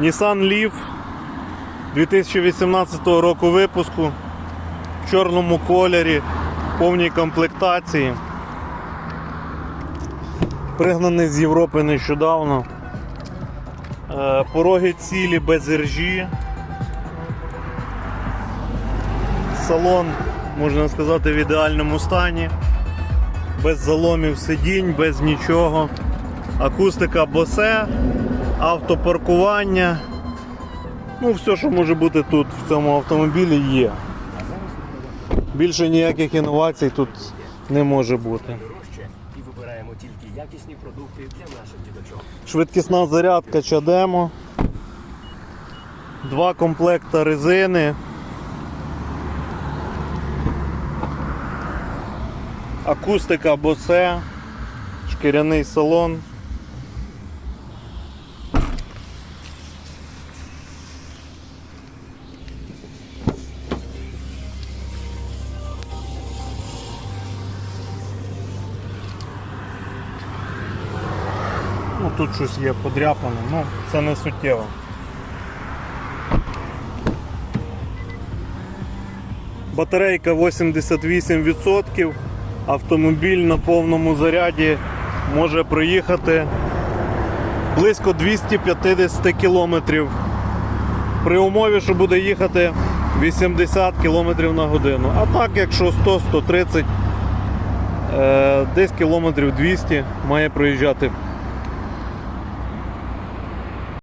Nissan Leaf 2018 року випуску в чорному кольорі, повній комплектації. Пригнаний з Європи нещодавно. Е, Пороги цілі без іржі. Салон, можна сказати, в ідеальному стані. Без заломів сидінь, без нічого. Акустика босе, автопаркування. Ну, все, що може бути тут в цьому автомобілі, є. Більше ніяких інновацій тут не може бути. Швидкісна зарядка чадемо. Два комплекта резини. Акустика босе, шкіряний салон. Ну, тут щось є подряпане, ну це не суттєво. Батарейка 88%. Автомобіль на повному заряді може проїхати близько 250 км. При умові, що буде їхати 80 км на годину. А так, якщо 100-130, е, десь кілометрів 200 має проїжджати